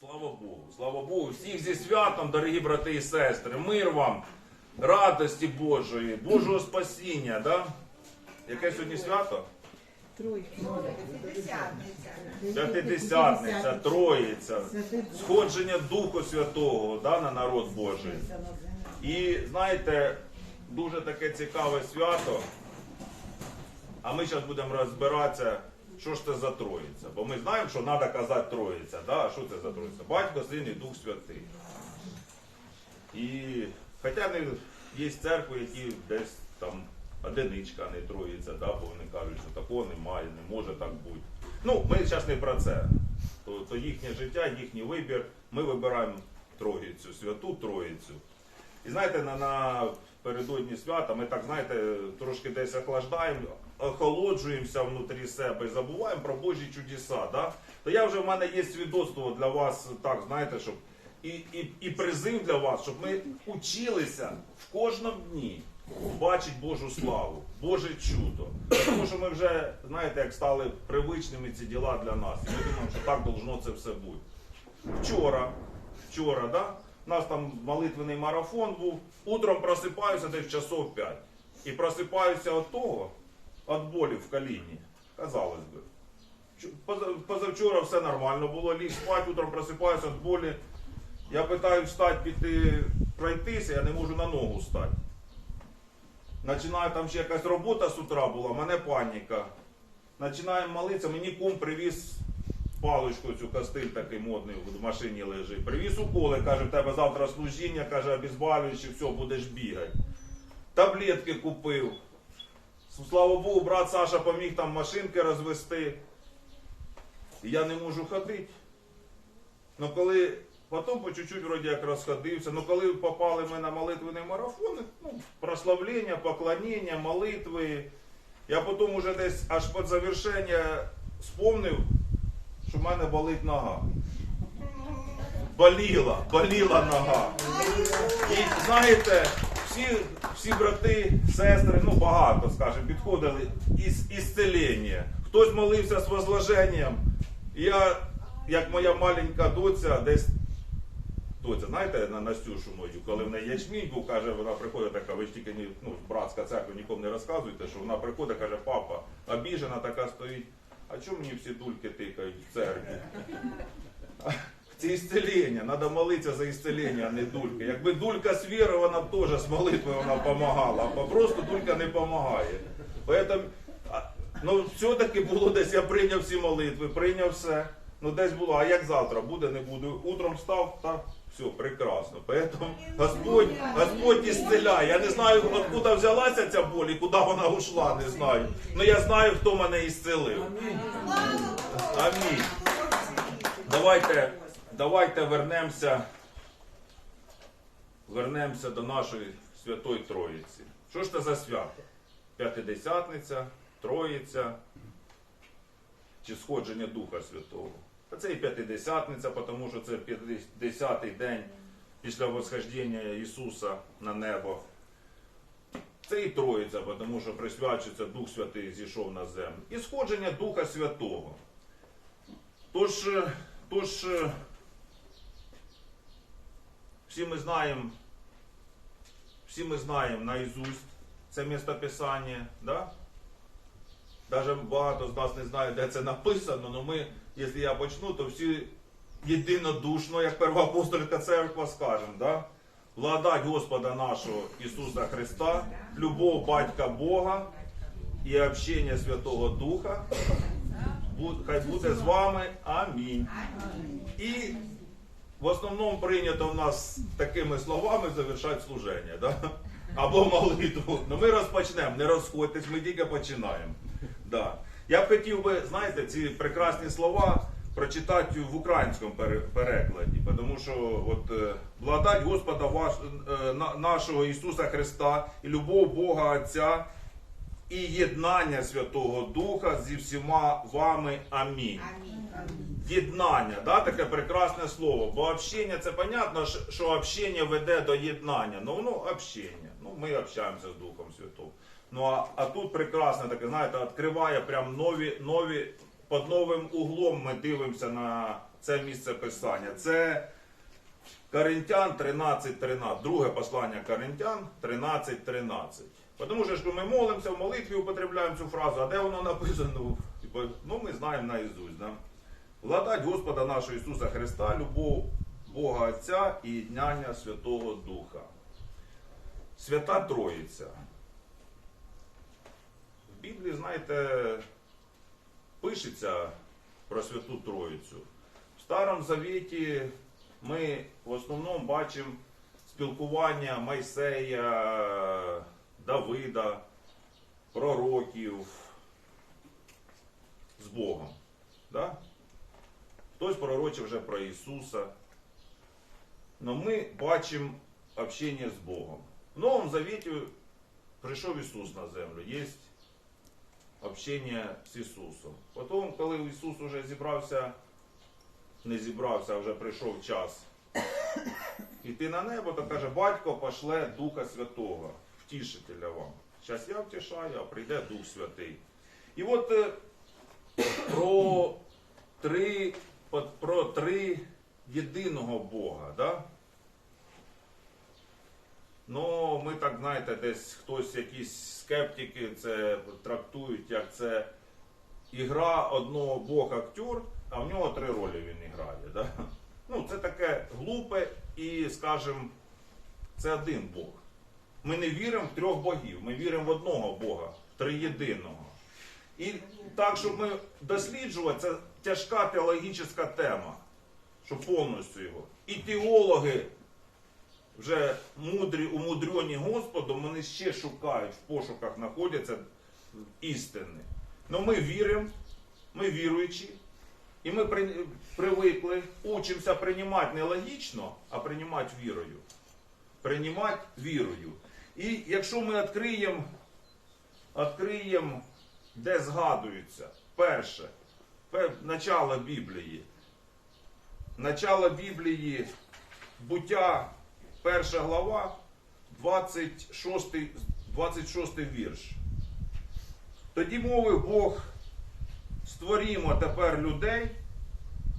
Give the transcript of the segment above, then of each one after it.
Слава Богу, слава Богу. Всіх зі святом, дорогі брати і сестри. Мир вам, радості Божої, Божого спасіння. Да? Яке сьогодні свято? П'ятидесятниця, Троїця, сходження Духу Святого да, на народ Божий. І знаєте, дуже таке цікаве свято. А ми зараз будемо розбиратися, що ж це за Троїця. Бо ми знаємо, що треба казати Троїця. Да? А що це за Троїця? Батько, Син і Дух Святий. І хоча не є церкви, які десь там одиничка, а не троїця, да? бо вони кажуть, що такого немає, не може так бути. Ну, ми зараз не про це. То, то їхнє життя, їхній вибір. Ми вибираємо Троїцю, святу Троїцю. І знаєте, на, на передодні свята ми так, знаєте, трошки десь охлаждаємо, охолоджуємося внутрі себе і забуваємо про Божі чудеса. Да? То я вже в мене є свідоцтво для вас, так, знаєте, щоб і, і, і призив для вас, щоб ми училися в кожному дні бачити Божу славу, Боже чудо. Тому що ми вже, знаєте, як стали привичними ці діла для нас. Ми думаємо, що так должно це все бути. Вчора, вчора, да? у нас там молитвений марафон був. Утром просипаюся десь часов 5. І просипаюся від того, від болі в коліні. Казалось би. Позавчора все нормально було, ліг спати, утром просипаюся від болі. Я питаю встати, піти пройтися, я не можу на ногу стати. Починаю там ще якась робота з утра була, мене паніка. Починаємо молитися, мені кум привіз паличку цю кастиль такий модний в машині лежить. Привіз уколи, каже, в тебе завтра служіння, каже, обезболюючи, все, будеш бігати. Таблетки купив. Слава Богу, брат Саша поміг там машинки розвести. І я не можу ходити. Ну коли потім по чуть-чуть вроді як розходився, ну коли попали ми на молитвений марафон, ну, прославлення, поклоніння, молитви. Я потім уже десь аж під завершення спомнив, що в мене болить нога. Боліла, боліла нога. І знаєте, всі, всі брати, сестри, ну багато, скажімо, підходили із ісцелення. Хтось молився з возложенням. Я, як моя маленька доця, десь доця, знаєте, на Настюшу мою, коли в неї ячмінь був, каже, вона приходить така, ви ж тільки ну, братська церква, нікому не розказуйте, що вона приходить, каже, папа, обіжена така стоїть. А чому мені всі дульки тикають в церкві? Це ісцелення, треба молитися за ісцелення, а не дульки. Якби дулька з віри, вона б теж з молитвою вона допомагала, а просто дулька не допомагає. Поэтому, ну, все-таки було десь, я прийняв всі молитви, прийняв все. Ну десь було, а як завтра буде, не буде. Утром встав, та все, прекрасно. Поэтому Господь, Господь ісцеляє. Я не знаю, откуда взялася ця боль і куди вона ушла, не знаю. Ну я знаю, хто мене ісцелив. Амінь. Давайте, давайте вернемося, вернемося до нашої Святої Троїці. Що ж це за свято? П'ятидесятниця, Троїця чи сходження Духа Святого. Та це і п'ятидесятниця, тому що це 50-й день після восхождення Ісуса на небо. Це і Троїця, тому що присвячується Дух Святий зійшов на землю. І сходження Духа Святого. Тож, е, тож е, всі ми знаємо, всі ми знаємо наізусть це містописання, да? Даже багато з нас не знає, де це написано, але ми, якщо я почну, то всі єдинодушно, як первоапостольська церква, скажемо, да? Владать Господа нашого Ісуса Христа, любов Батька Бога і общення Святого Духа хай буде з вами. Амінь. І в основному прийнято в нас такими словами завершати служення, да? або молитву. Ну ми розпочнемо, не розходьтесь, ми тільки починаємо. Да. Я б хотів би, знаєте, ці прекрасні слова прочитати в українському перекладі, тому що от е, благодать Господа ваш, е, нашого Ісуса Христа і любов Бога Отця і єднання Святого Духа зі всіма вами. Амінь. Єднання, да, таке прекрасне слово. Бо общення, це понятно, що- общення веде до єднання. Ну, воно общення. Ну, ми общаємося з Духом Святим. Ну а, а тут прекрасне таке, знаєте, відкриває прям нові, нові, під новим углом ми дивимося на це місце писання. Це Коринтян 13.13. Друге послання Коринтян 13.13. Тому що ж ми молимося, в молитві употребляємо цю фразу, а де воно написано? Типу, Ну, ми знаємо наізусть. Да? Владать Господа нашого Ісуса Христа, любов Бога Отця і єднання Святого Духа. Свята Троїця. В Біблії, знаєте, пишеться про Святу Троїцю. В Старому Завіті ми в основному бачимо спілкування Майсея, Давида, пророків з Богом. Да? Хтось пророчив вже про Ісуса. Но ми бачимо общення з Богом. В Новому Завіті прийшов Ісус на землю. Є общення з Ісусом. Потім, коли Ісус уже зібрався, не зібрався, а вже прийшов час іти на небо, то каже, батько пошле Духа Святого, втішителя вам. Зараз я втішаю, а прийде Дух Святий. І от е, про три, про три єдиного Бога. Да? Ну, ми так знаєте, десь хтось, якісь скептики це трактують, як це ігра одного Бога актер, а в нього три ролі він грає. Да? Ну, це таке глупе і, скажімо, це один Бог. Ми не віримо в трьох богів, ми віримо в одного Бога, в триєдиного. І так, щоб ми досліджувати, це тяжка теологічна тема, щоб повністю його. І теологи вже мудрі, умудрені Господом, вони ще шукають, в пошуках знаходяться істини. Ну ми віримо, ми віруючі, і ми при, привикли, учимося приймати не логічно, а приймати вірою. Приймати вірою. І якщо ми відкриємо, відкриємо, де згадується, перше, начало Біблії. Начало Біблії, буття, перша глава, 26, 26 вірш. Тоді мовив Бог, створімо тепер людей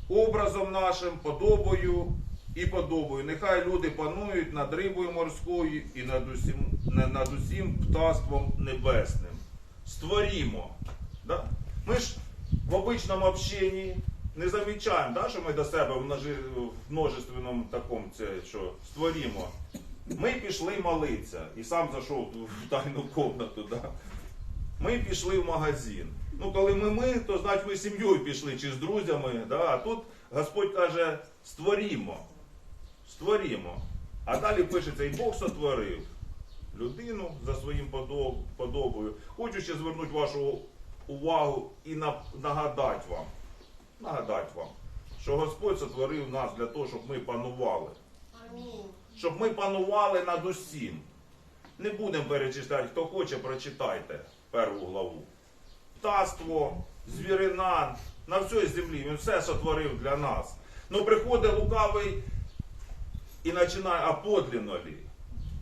образом нашим, подобою і подобою. Нехай люди панують над рибою морською і над усім, над усім птаством небесним. Створімо. Да? Ми ж в обичному общенні не замічаємо, да, що ми до себе в, множи, в множественному такому це, що створімо. Ми пішли молитися і сам зайшов в тайну комнату. Да? Ми пішли в магазин. Ну, коли ми ми, то значить ми з сім'єю пішли чи з друзями. Да? А тут Господь каже, створімо. Створімо. А далі пишеться, і Бог сотворив людину за своїм подобою. Хочу ще звернути вашу увагу і на- нагадати вам, нагадати вам, що Господь сотворив нас для того, щоб ми панували. Амінь. Щоб ми панували над усім. Не будемо перечисляти, хто хоче, прочитайте першу главу. Птаство, звірина, на всій землі він все сотворив для нас. Ну приходить лукавий і починає, а подлинно лі?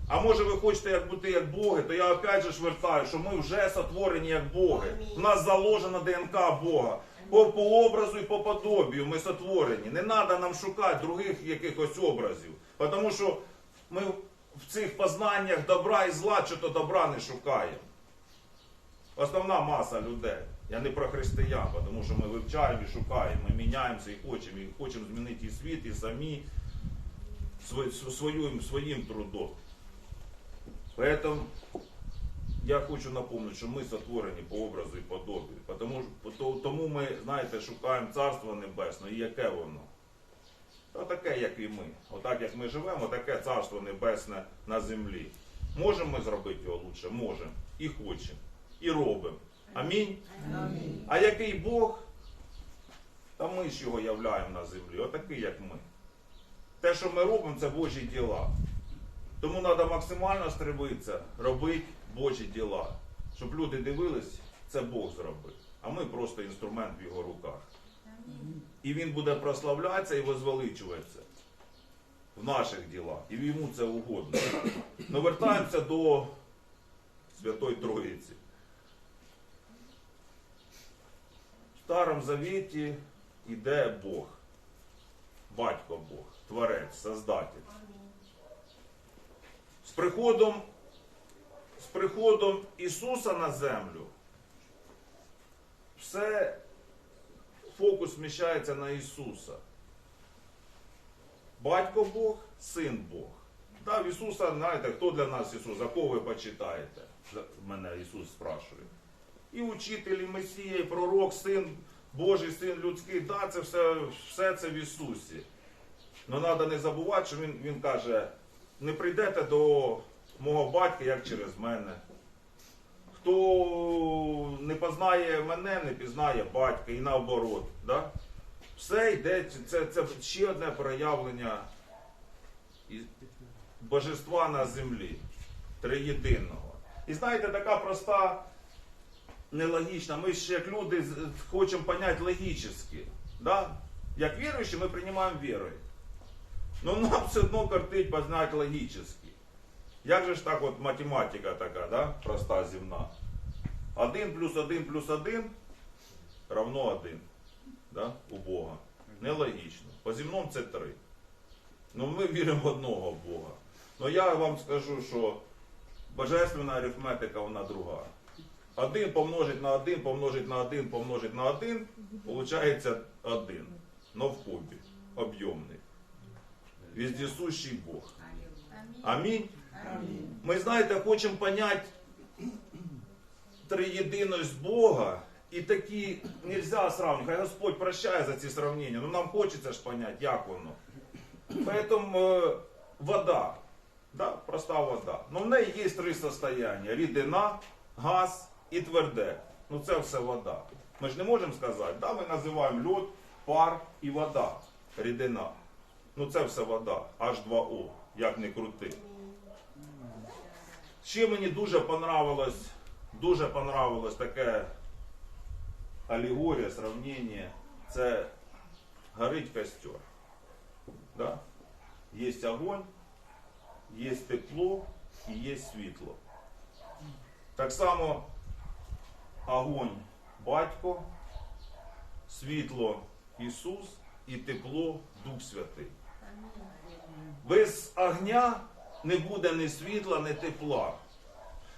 А може ви хочете як бути як Боги, то я опять же вертаю, що ми вже сотворені як Боги. У нас заложена ДНК Бога. По, по образу і по подобію ми сотворені. Не треба нам шукати других якихось образів. Тому що ми в цих познаннях добра і зла, чи то добра не шукаємо. Основна маса людей. Я не про християн, тому що ми вивчаємо і шукаємо, ми міняємося і хочемо, і хочемо змінити і світ, і самі сво- своїм, своїм трудом. Поэтому я хочу напомнити, що ми сотворені по образу і подобію. Тому, то- тому ми, знаєте, шукаємо Царство Небесне. І яке воно? Та таке, як і ми. Отак, як ми живемо, таке Царство Небесне на землі. Можемо ми зробити його лучше? Можемо. І хочемо. І робимо. Амінь. А який Бог? Та ми ж його являємо на землі. Отакий, як ми. Те, що ми робимо, це Божі діла. Тому треба максимально стрибитися, робити Божі діла. Щоб люди дивились, це Бог зробив. А ми просто інструмент в його руках. І він буде прославлятися і возвеличуватися в наших ділах. І йому це угодно. Ну вертаємося до Святої Троїці. В Старому Завіті йде Бог. Батько Бог, Творець, Создатель. З приходом, з приходом Ісуса на землю все фокус зміщається на Ісуса. Батько Бог, син Бог. Да, Ісуса, знаєте, хто для нас Ісус? За кого ви почитаєте? Мене Ісус спрашує. І учитель, і Месія, і пророк, син Божий, син людський. Да, це все, все це в Ісусі. Але треба не забувати, що він, він каже, не прийдете до мого батька, як через мене. Хто не познає мене, не пізнає батька і наоборот. Да? Все йде, це, це ще одне проявлення божества на землі, триєдиного. І знаєте, така проста, нелогічна. Ми ж як люди хочемо поняти логічно. Да? Як віруючі, ми приймаємо вірою. Ну нам все одно картить познати логічно. Як же ж так от математика така, да? проста земна? 1 плюс 1 плюс 1 равно 1 да? у Бога. Нелогічно. По земному це 3. Ну ми віримо в одного Бога. Ну я вам скажу, що божественна арифметика вона друга. 1 помножить на 1, помножить на 1, помножить на 1, получається 1. Но в кубі. Об'ємний. Вездесущий Бог. Амінь. Ми, знаєте, хочемо поняти триєдиність Бога. І такі нельзя сравнивать. Хай Господь прощає за ці сравнення. Ну нам хочеться ж поняти, як воно. Поэтому е, вода, да, проста вода. Ну в неї є три состояння: рідина, газ і тверде. Ну це все вода. Ми ж не можемо сказати, да, ми називаємо льод, пар і вода. Рідина. Ну це все вода. H2O, як не крути. Ще мені дуже понравилось, дуже понравилось таке алегорія, сравнення. Це горить костер. Да? Є огонь, є тепло і є світло. Так само огонь батько, світло Ісус і тепло Дух Святий. Без огня не буде ні світла, ні тепла.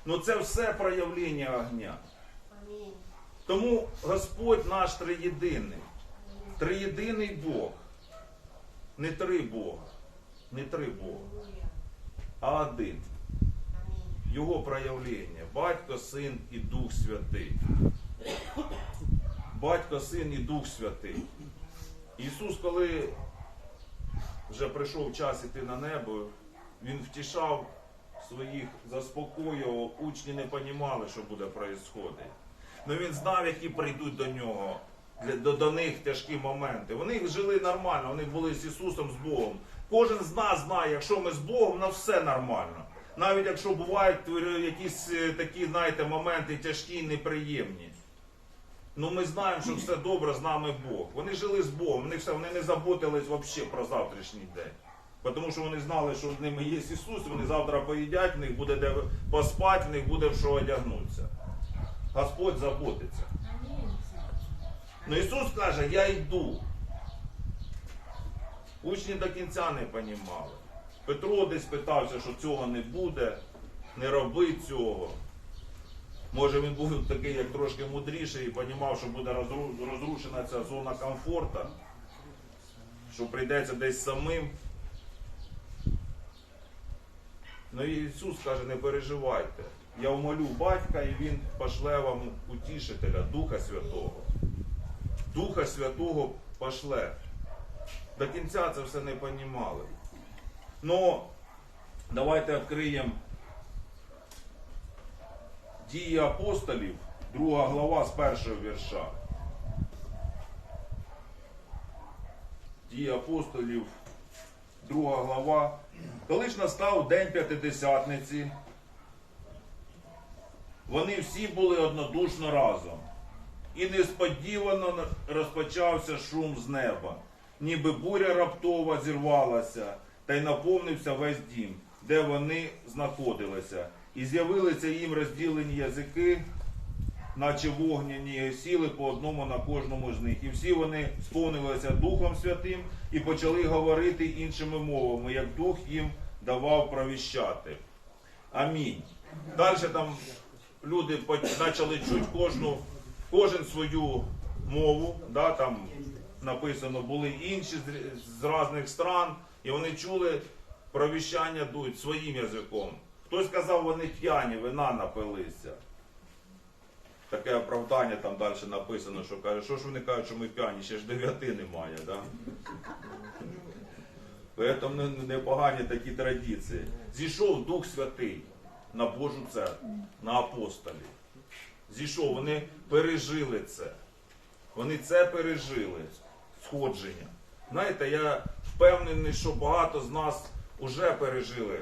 Ну це все проявлення огня. Тому Господь наш триєдиний. Триєдиний Бог. Не три Бога. Не три Бога. А один. Його проявлення. Батько, Син і Дух Святий. Батько, Син і Дух Святий. Ісус, коли вже прийшов час іти на небо, Він втішав своїх, заспокоював, учні не розуміли, що буде відбуватися. Ну він знав, які прийдуть до нього, до, до них тяжкі моменти. Вони жили нормально, вони були з Ісусом, з Богом. Кожен з нас знає, якщо ми з Богом, на все нормально. Навіть якщо бувають е, якісь е, такі, знаєте, моменти тяжкі, неприємні. Ну ми знаємо, що все добре з нами Бог. Вони жили з Богом, вони все вони не заботились взагалі про завтрашній день. Тому що вони знали, що з ними є Ісус, вони завтра поїдять, в них буде де поспати, в них буде в що одягнутися. Господь заботиться. Ну Ісус каже, я йду. Учні до кінця не понімали. Петро десь питався, що цього не буде, не роби цього. Може він був такий, як трошки мудріший і розумів, що буде розрушена ця зона комфорту, що прийдеться десь самим. Ну і Ісус каже, не переживайте. Я умолю батька, і Він пошле вам утішителя, Духа Святого. Духа Святого пошле. До кінця це все не понімали. Ну, давайте відкриємо дії апостолів, друга глава з першого вірша. Дії апостолів, друга глава. Коли ж настав день п'ятидесятниці, вони всі були однодушно разом. І несподівано розпочався шум з неба, ніби буря раптова зірвалася та й наповнився весь дім, де вони знаходилися. І з'явилися їм розділені язики, наче вогняні, сіли по одному на кожному з них. І всі вони сповнилися Духом Святим і почали говорити іншими мовами, як Дух їм давав провіщати. Амінь. Далі там люди почали чути кожну, кожен свою мову, да, там написано, були інші з, різних стран, і вони чули провіщання дують своїм язиком. Хтось сказав, вони п'яні, вина напилися. Таке оправдання там далі написано, що каже, що ж вони кажуть, що ми п'яні, ще ж дев'яти немає. Да? Не- непогані такі традиції. Зійшов Дух Святий на Божу церкву, на апостолів. Зійшов, вони пережили це. Вони це пережили, сходження. Знаєте, я впевнений, що багато з нас вже пережили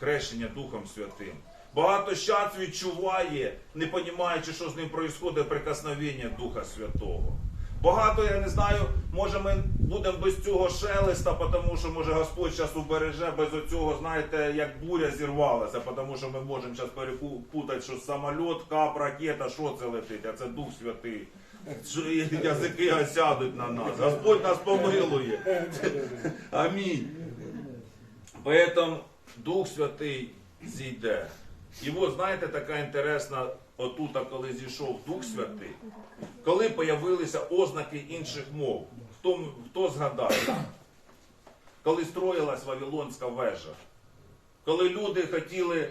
хрещення Духом Святим. Багато щас відчуває, не розуміючи, що з ним відбувається, прикосновення Духа Святого. Багато, я не знаю, може ми будемо без цього шелеста, тому що може Господь зараз убереже без оцього, знаєте, як буря зірвалася, тому що ми можемо зараз перепутати, що самоліт, кап, ракета, що це летить, а це Дух Святий. Що Язики осядуть на нас. Господь нас помилує. Амінь. Поэтому Дух Святий зійде. І от знаєте, така інтересна отута, коли зійшов Дух Святий, коли появилися ознаки інших мов. Хто, хто згадає? Коли строїлась Вавилонська вежа, коли люди хотіли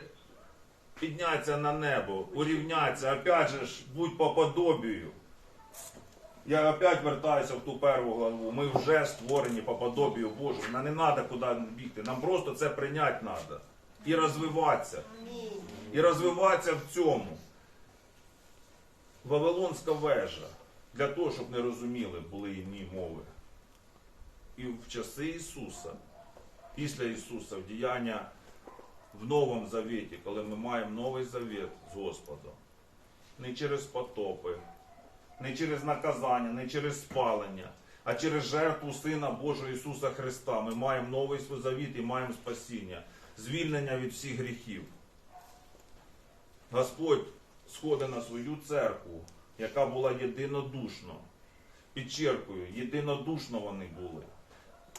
піднятися на небо, урівнятися, опять же будь по подобію. Я опять вертаюся в ту перву главу. Ми вже створені по подобію Божому. Нам не треба куди бігти. Нам просто це прийняти треба. І розвиватися. І розвиватися в цьому. Вавилонська вежа. Для того, щоб не розуміли, були інші мови. І в часи Ісуса, після Ісуса, в діяння в Новому Завіті, коли ми маємо новий завіт з Господом, не через потопи, не через наказання, не через спалення, а через жертву Сина Божого Ісуса Христа. Ми маємо новий свій завіт і маємо спасіння, звільнення від всіх гріхів. Господь сходить на свою церкву, яка була єдинодушно. Підчеркую, єдинодушно вони були.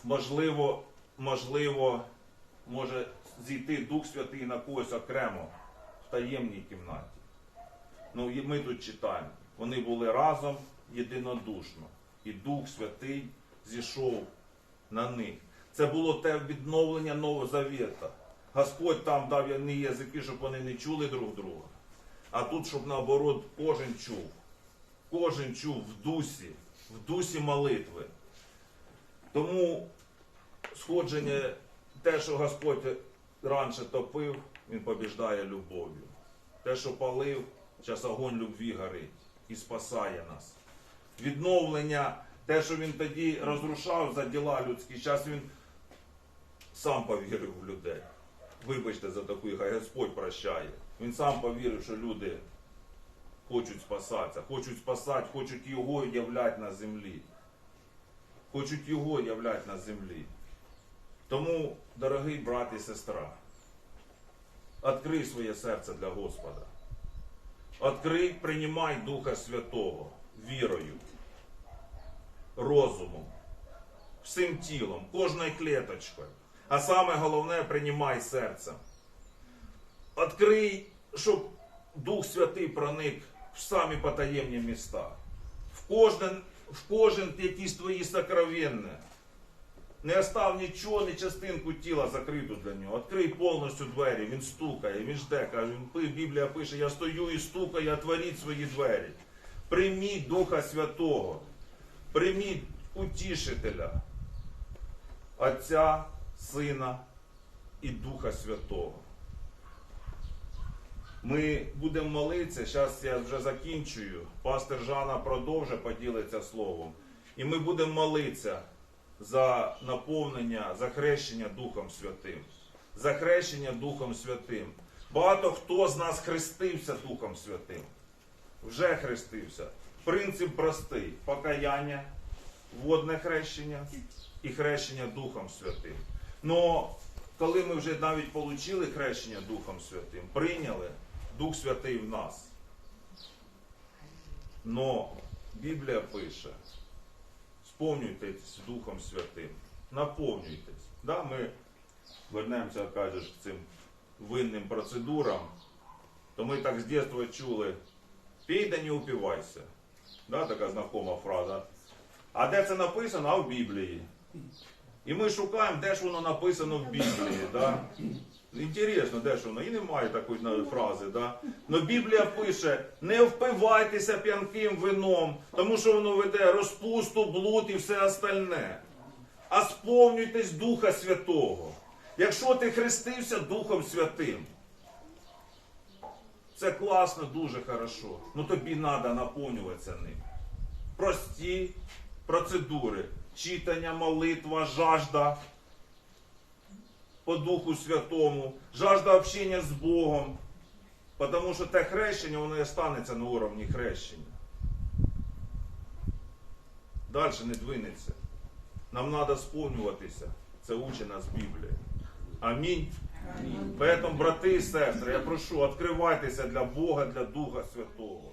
Можливо, можливо, може зійти Дух Святий на когось окремо в таємній кімнаті. Ну, і ми тут читаємо. Вони були разом єдинодушно. І Дух Святий зійшов на них. Це було те відновлення Нового Завіта. Господь там дав не язики, щоб вони не чули друг друга. А тут, щоб наоборот, кожен чув. Кожен чув в дусі, в дусі молитви. Тому сходження, те, що Господь раніше топив, Він побіждає любов'ю. Те, що палив, зараз огонь любві горить і спасає нас. Відновлення, те, що він тоді розрушав за діла людські, зараз він сам повірив в людей. Вибачте за таку, хай Господь прощає. Він сам повірив, що люди хочуть спасатися, хочуть спасати, хочуть його являти на землі. Хочуть його являти на землі. Тому, дорогий брат і сестра, відкрий своє серце для Господа. Открий, приймай Духа Святого вірою, розумом, всім тілом, кожною клеточкою. А саме головне, приймай серцем. Открий, щоб Дух Святий проник в самі потаємні міста, в кожен, в кожен якісь твої сокровенне. Не остав нічого, ні частинку тіла закриту для нього. Відкрий повністю двері, він стукає, він жде, каже, він Біблія пише, я стою і стукаю, отворіть свої двері. Прийміть Духа Святого, прийміть утішителя, Отця, Сина і Духа Святого. Ми будемо молитися, зараз я вже закінчую. Пастор Жанна продовжить поділиться словом. І ми будемо молитися за наповнення, за хрещення Духом Святим. За хрещення Духом Святим. Багато хто з нас хрестився Духом Святим. Вже хрестився. Принцип простий: покаяння, водне хрещення і хрещення Духом Святим. Но коли ми вже навіть отримали хрещення Духом Святим, прийняли Дух Святий в нас. Но Біблія пише, сповнюйтесь Духом Святим, наповнюйтесь. Да, ми вернемося, кажеш, к цим винним процедурам, то ми так з дитинства чули, пій да не упивайся. Да, така знакома фраза. А де це написано? А в Біблії. І ми шукаємо, де ж воно написано в Біблії. Да? Інтересно, де ж воно? І немає такої фрази. Да? Но Біблія пише: не впивайтеся п'янким вином, тому що воно веде розпусту, блуд і все остальне. А сповнюйтесь Духа Святого. Якщо ти хрестився Духом Святим, це класно, дуже хорошо. Ну тобі треба наповнюватися ним. Прості процедури. Читання, молитва, жажда по Духу Святому, жажда общення з Богом. Тому що те хрещення, воно і станеться на уровні хрещення. Далі не двинеться. Нам треба сповнюватися. Це учить нас Біблія. Амінь. Поэтому, брати і сестри, я прошу, відкривайтеся для Бога, для Духа Святого.